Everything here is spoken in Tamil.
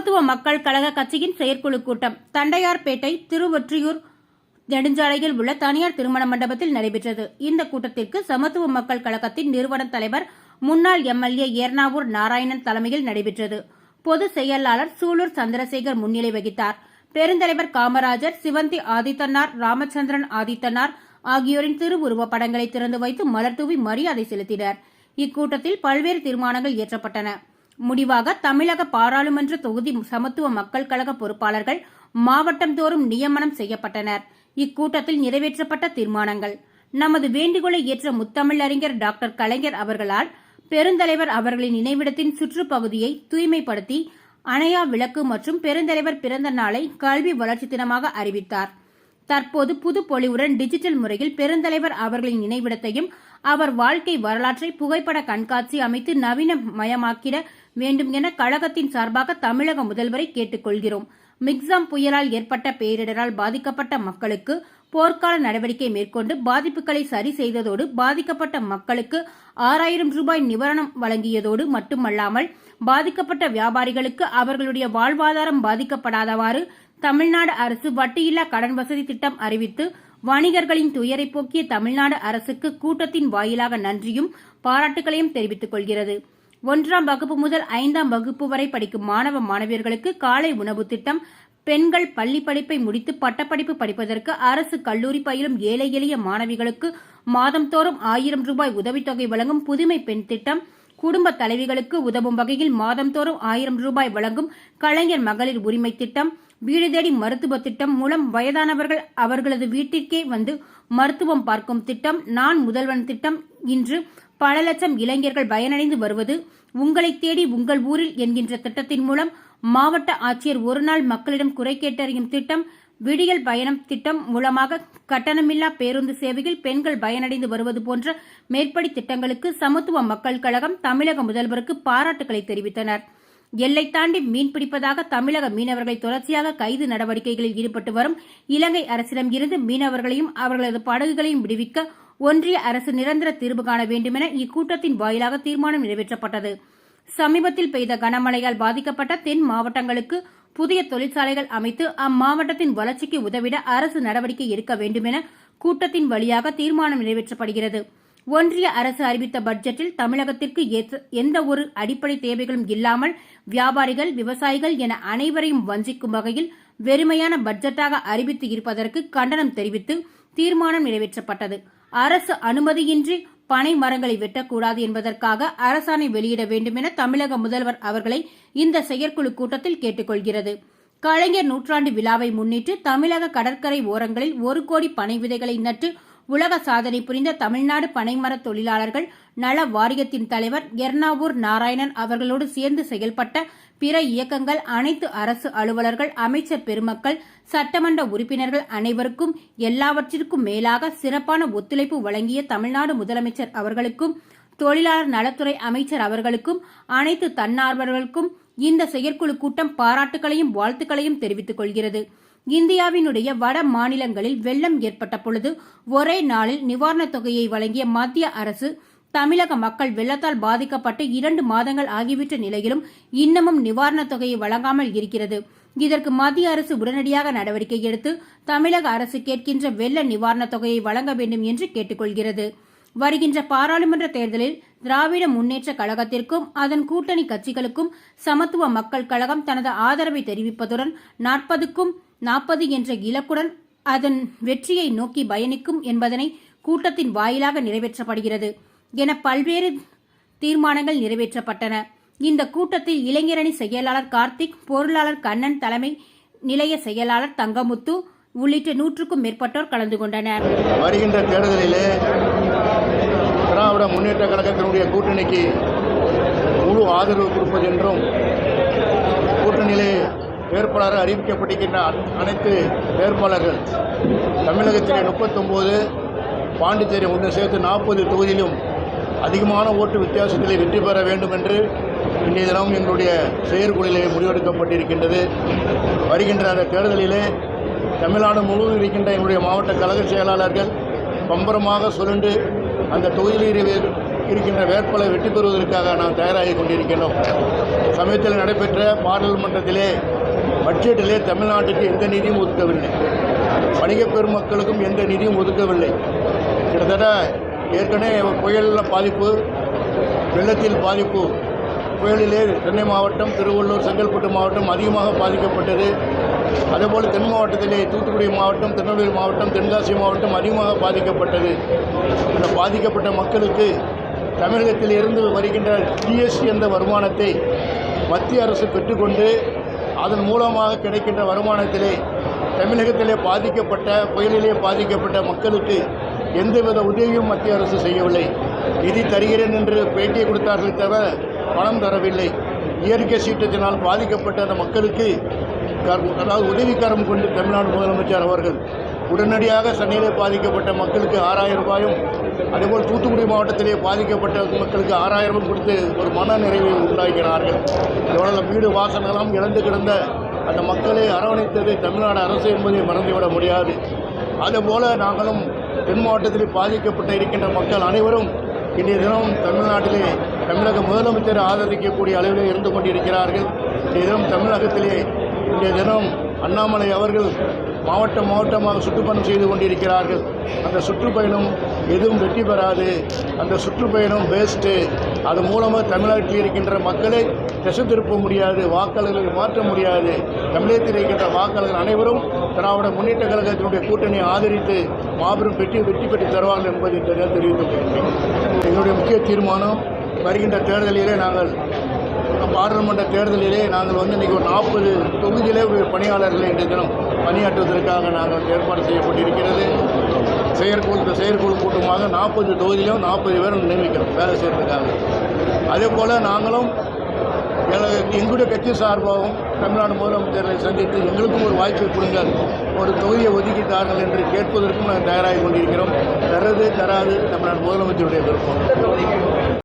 சமத்துவ மக்கள் கழக கட்சியின் செயற்குழு கூட்டம். தண்டையார்பேட்டை திருவொற்றியூர் நெடுஞ்சாலையில் உள்ள தனியார் திருமண மண்டபத்தில் நடைபெற்றது. இந்த கூட்டத்திற்கு சமத்துவ மக்கள் கழகத்தின் நிறுவன தலைவர் முன்னாள் எம்எல்ஏ ஏர்ணாவூர் நாராயணன் தலைமையில் நடைபெற்றது. பொது செயலாளர் சூலூர் சந்திரசேகர் முன்னிலை வகித்தார். பெருந்தலைவர் காமராஜர் சிவந்தி ஆதித்தனார் ராமச்சந்திரன் ஆதித்தனார் ஆகியோரின் திருவுருவப் படங்களை திறந்து வைத்து மலர்தூவி மரியாதை செலுத்தினர். இக்கூட்டத்தில் பல்வேறு தீர்மானங்கள் இயற்றப்பட்டன. முடிவாக தமிழக பாராளுமன்ற தொகுதி சமத்துவ மக்கள் கழக பொறுப்பாளர்கள் மாவட்டம் தோறும் நியமனம் செய்யப்பட்டனர். இக்கூட்டத்தில் நிறைவேற்றப்பட்ட தீர்மானங்கள். நமது வேண்டுகோளை ஏற்ற முத்தமிழறிஞர் டாக்டர் கலைஞர் அவர்களால் பெருந்தலைவர் அவர்களின் நினைவிடத்தின் சுற்றுப்பகுதியை தூய்மைப்படுத்தி அணையா விளக்கு மற்றும் பெருந்தலைவர் பிறந்த நாளை கல்வி வளர்ச்சி தினமாக அறிவித்தார். தற்போது புது பொலிவுடன் டிஜிட்டல் முறையில் பெருந்தலைவர் அவர்களின் நினைவிடத்தையும் அவர் வாழ்க்கை வரலாற்றை புகைப்பட கண்காட்சி அமைத்து நவீன மயமாக்கிட வேண்டும் என கழகத்தின் சார்பாக தமிழக முதல்வரை கேட்டுக்கொள்கிறோம். மிக்ஸாம் புயலால் ஏற்பட்ட பேரிடரால் பாதிக்கப்பட்ட மக்களுக்கு போர்க்கால நடவடிக்கை மேற்கொண்டு பாதிப்புகளை சரி செய்ததோடு பாதிக்கப்பட்ட மக்களுக்கு ஆறாயிரம் ரூபாய் நிவாரணம் வழங்கியதோடு மட்டுமல்லாமல் பாதிக்கப்பட்ட வியாபாரிகளுக்கு அவர்களுடைய வாழ்வாதாரம் பாதிக்கப்படாதவாறு தமிழ்நாடு அரசு வட்டியில்லா கடன் வசதி திட்டம் அறிவித்து வணிகர்களின் துயரை போக்கிய தமிழ்நாடு அரசுக்கு கூட்டத்தின் வாயிலாக நன்றியும் பாராட்டுகளையும் தெரிவித்துக் கொள்கிறது. ஒன்றாம் வகுப்பு முதல் ஐந்தாம் வகுப்பு வரை படிக்கும் மாணவ மாணவியர்களுக்கு காலை உணவு திட்டம் பெண்கள் பள்ளி படிப்பை முடித்து பட்டப்படிப்பு படிப்பதற்கு அரசு கல்லூரி பயிலும் ஏழை எளிய மாணவிகளுக்கு மாதம்தோறும் ஆயிரம் ரூபாய் உதவித்தொகை வழங்கும் புதுமை பெண் திட்டம். குடும்ப தலைவிகளுக்கு உதவும் வகையில் மாதந்தோறும் ஆயிரம் ரூபாய் வழங்கும் கலைஞர் மகளிர் உரிமை திட்டம். வீடு தேடி மருத்துவ திட்டம் மூலம் வயதானவர்கள் அவர்களது வீட்டிற்கே வந்து மருத்துவம் பார்க்கும் திட்டம். நான் முதல்வன் திட்டம். இன்று பல லட்சம் இளைஞர்கள் பயனடைந்து வருவது உங்களை தேடி உங்கள் ஊரில் என்கின்ற திட்டத்தின் மூலம் மாவட்ட ஆட்சியர் ஒருநாள் மக்களிடம் குறை கேட்டறியும் திட்டம் விடியல் பயணம் திட்டம் மூலமாக கட்டணமில்லா பேருந்து சேவையில் பெண்கள் பயனடைந்து வருவது போன்ற மேற்படி திட்டங்களுக்கு சமத்துவ மக்கள் கழகம் தமிழக முதல்வருக்கு பாராட்டுகளை தெரிவித்தனர். எல்லை தாண்டி மீன் பிடிப்பதாக தமிழக மீனவர்களை தொடர்ச்சியாக கைது நடவடிக்கைகளில் ஈடுபட்டு வரும் இலங்கை அரசிடம் இருந்து மீனவர்களையும் அவர்களது படகுகளையும் விடுவிக்க ஒன்றிய அரசு நிரந்தர தீர்வு காண வேண்டுமென இக்கூட்டத்தின் வாயிலாக தீர்மானம் நிறைவேற்றப்பட்டது. சமீபத்தில் பெய்த கனமழையால் பாதிக்கப்பட்ட தென் மாவட்டங்களுக்கு புதிய தொழிற்சாலைகள் அமைத்து அம்மாவட்டத்தின் வளர்ச்சிக்கு உதவிட அரசு நடவடிக்கை எடுக்க வேண்டுமென கூட்டத்தின் வழியாக தீர்மானம் நிறைவேற்றப்படுகிறது. ஒன்றிய அரசு அறிவித்த பட்ஜெட்டில் தமிழகத்திற்கு எந்த ஒரு அடிப்படை தேவைகளும் இல்லாமல் வியாபாரிகள் விவசாயிகள் என அனைவரையும் வஞ்சிக்கும் வகையில் வெறுமையான பட்ஜெட்டாக அறிவித்து இருப்பதற்கு கண்டனம் தெரிவித்து தீர்மானம் நிறைவேற்றப்பட்டது. அரசு அனுமதியின்றி பனை மரங்களை வெட்டக்கூடாது என்பதற்காக அரசாணை வெளியிட வேண்டும் என தமிழக முதல்வர் அவர்களை இந்த செயற்குழு கூட்டத்தில் கேட்டுக்கொள்கிறது. கலைஞர் நூற்றாண்டு விழாவை முன்னிட்டு தமிழக கடற்கரை ஓரங்களில் ஒரு கோடி பனை விதைகளை நட்டு உலக சாதனை புரிந்த தமிழ்நாடு பனைமர தொழிலாளர்கள் நல வாரியத்தின் தலைவர் எர்ணாவூர் நாராயணன் அவர்களோடு சேர்ந்து செயல்பட்ட பிற இயக்கங்கள் அனைத்து அரசு அலுவலர்கள் அமைச்சர் பெருமக்கள் சட்டமன்ற உறுப்பினர்கள் அனைவருக்கும் எல்லாவற்றிற்கும் மேலாக சிறப்பான ஒத்துழைப்பு வழங்கிய தமிழ்நாடு முதலமைச்சர் அவர்களுக்கும் தொழிலாளர் நலத்துறை அமைச்சர் அவர்களுக்கும் அனைத்து தன்னார்வலர்களுக்கும் இந்த செயற்குழு கூட்டம் பாராட்டுகளையும் வாழ்த்துக்களையும் தெரிவித்துக் கொள்கிறது. இந்தியாவினுடைய வட மாநிலங்களில் வெள்ளம் ஏற்பட்ட பொழுது ஒரே நாளில் நிவாரணத் தொகையை வழங்கிய மத்திய அரசு தமிழக மக்கள் வெள்ளத்தால் பாதிக்கப்பட்டு இரண்டு மாதங்கள் ஆகிவிட்ட நிலையிலும் இன்னமும் நிவாரணத் தொகையை வழங்காமல் இருக்கிறது. இதற்கு மத்திய அரசு உடனடியாக நடவடிக்கை எடுத்து தமிழக அரசு கேட்கின்ற வெள்ள நிவாரணத் தொகையை வழங்க வேண்டும் என்று கேட்டுக்கொள்கிறது. வருகின்ற பாராளுமன்ற தேர்தலில் திராவிட முன்னேற்ற கழகத்திற்கும் அதன் கூட்டணி கட்சிகளுக்கும் சமத்துவ மக்கள் கழகம் தனது ஆதரவை தெரிவிப்பதுடன் நாற்பதுக்கும் நாற்பது என்ற இலக்குடன் அதன் வெற்றியை நோக்கி பயணிக்கும் என்பதனை கூட்டத்தின் வாயிலாக நிறைவேற்றப்படுகிறது. என பல்வேறு தீர்மானங்கள் நிறைவேற்றப்பட்டன. இந்த கூட்டத்தில் இளைஞரணி செயலாளர் கார்த்திக் பொருளாளர் கண்ணன் தலைமை நிலைய செயலாளர் தங்கமுத்து உள்ளிட்ட நூற்றுக்கும் மேற்பட்டோர் கலந்து கொண்டனர். வருகின்ற தேர்தலிலே திராவிட முன்னேற்ற கழகத்தினுடைய கூட்டணிக்கு முழு ஆதரவு கொடுப்பது என்றும் கூட்டணியிலே வேட்பாளர் அறிவிக்கப்பட்டிருக்கின்ற அனைத்து வேட்பாளர்கள் தமிழகத்திலே முப்பத்தொம்போது பாண்டிச்சேரி ஒன்று சேர்த்து நாற்பது தொகுதியிலும் அதிகமான ஓட்டு வித்தியாசத்திலே வெற்றி பெற வேண்டும் என்று இன்றைய தினம் எங்களுடைய செயற்குழுவிலே முடிவெடுக்கப்பட்டிருக்கின்றது. வருகின்ற அந்த தேர்தலிலே தமிழ்நாடு முழுவதும் இருக்கின்ற எங்களுடைய மாவட்ட கழக செயலாளர்கள் பம்பரமாக சுருண்டு அந்த தொகுதியில் இருக்கின்ற வேட்பாளரை வெற்றி பெறுவதற்காக நாம் தயாராகி கொண்டிருக்கின்றோம். சமயத்தில் நடைபெற்ற பாராளுமன்றத்திலே பட்ஜெட்டிலே தமிழ்நாட்டுக்கு எந்த நிதியும் ஒதுக்கவில்லை. வணிக பெருமக்களுக்கும் எந்த நிதியும் ஒதுக்கவில்லை. கிட்டத்தட்ட ஏற்கனவே புயலில் பாதிப்பு வெள்ளத்தில் பாதிப்பு. புயலிலே சென்னை மாவட்டம் திருவள்ளூர் செங்கல்பட்டு மாவட்டம் அதிகமாக பாதிக்கப்பட்டது. அதேபோல் தென் மாவட்டத்திலே தூத்துக்குடி மாவட்டம் திருநெல்வேலி மாவட்டம் தென்காசி மாவட்டம் அதிகமாக பாதிக்கப்பட்டது. அந்த பாதிக்கப்பட்ட மக்களுக்கு தமிழகத்தில் இருந்து வருகின்ற ஜிஎஸ்டி என்ற வருமானத்தை மத்திய அரசு பெற்றுக்கொண்டு அதன் மூலமாக கிடைக்கின்ற வருமானத்திலே தமிழகத்திலே பாதிக்கப்பட்ட புயலிலே பாதிக்கப்பட்ட மக்களுக்கு எந்தவித உதவியும் மத்திய அரசு செய்யவில்லை. நிதி தருகிறேன் என்று பேட்டியை கொடுத்தார்களே தவிர பணம் தரவில்லை. இயற்கை சீற்றத்தினால் பாதிக்கப்பட்ட அந்த மக்களுக்கு கர்- அதாவது உதவிக்கரம் கொண்டு தமிழ்நாடு முதலமைச்சர் அவர்கள் உடனடியாக சென்னையிலே பாதிக்கப்பட்ட மக்களுக்கு ஆறாயிரம் ரூபாயும் அதேபோல் தூத்துக்குடி மாவட்டத்திலே பாதிக்கப்பட்ட மக்களுக்கு ஆறாயிரமும் கொடுத்து ஒரு மன நிறைவை உண்டாக்கினார்கள். எவ்வளவு வீடு வாசனெல்லாம் இழந்து கிடந்த அந்த மக்களை அரவணைத்தது தமிழ்நாடு அரசு என்பதை மறந்துவிட முடியாது. அதுபோல நாங்களும் தென் மாவட்டத்தில் பாதிக்கப்பட்ட இருக்கின்ற மக்கள் அனைவரும் இன்றைய தினம் தமிழ்நாட்டிலே தமிழக முதலமைச்சர் ஆதரிக்கக்கூடிய அளவிலே இருந்து கொண்டிருக்கிறார்கள். இன்றைய தினம் தமிழகத்திலே இன்றைய தினம் அண்ணாமலை அவர்கள் மாவட்டம் மாவட்டமாக சுற்றுப்பயணம் செய்து கொண்டிருக்கிறார்கள். அந்த சுற்றுப்பயணம் எதுவும் வெற்றி பெறாது. அந்த சுற்றுப்பயணம் வேஸ்ட்டு அது மூலமாக தமிழ்நாட்டில் இருக்கின்ற மக்களை திசை திருப்ப முடியாது வாக்காளர்களை மாற்ற முடியாது. தமிழகத்தில் இருக்கின்ற வாக்காளர்கள் அனைவரும் திராவிட முன்னேற்ற கழகத்தினுடைய கூட்டணியை ஆதரித்து மாபெரும் வெற்றி வெற்றி பெற்று தருவார்கள் என்பதை இந்த தெரிவித்துக் கொள்கிறேன். எங்களுடைய முக்கிய தீர்மானம் வருகின்ற தேர்தலிலே நாங்கள் பாராளுமன்ற தேர்தலிலே நாங்கள் வந்து இன்றைக்கி ஒரு நாற்பது தொகுதியிலே ஒரு பணியாளர்களை இன்றைய தினம் பணியாற்றுவதற்காக நாங்கள் ஏற்பாடு செய்யப்பட்டிருக்கிறது. செயற்குழு செயற்குழு கூட்டமாக நாற்பது தொகுதியிலும் நாற்பது பேர் நியமிக்கிறோம் வேலை செய்கிறதுக்காக அதே போல் நாங்களும் எங்களுடைய கட்சி சார்பாகவும் தமிழ்நாடு முதலமைச்சரை சந்தித்து எங்களுக்கும் ஒரு வாய்ப்பை கொடுங்கள் ஒரு தொகுதியை ஒதுக்கிட்டார்கள் என்று கேட்பதற்கும் நாங்கள் தயாராகி கொண்டிருக்கிறோம். தரது தராது தமிழ்நாடு முதலமைச்சருடைய விருப்பம்.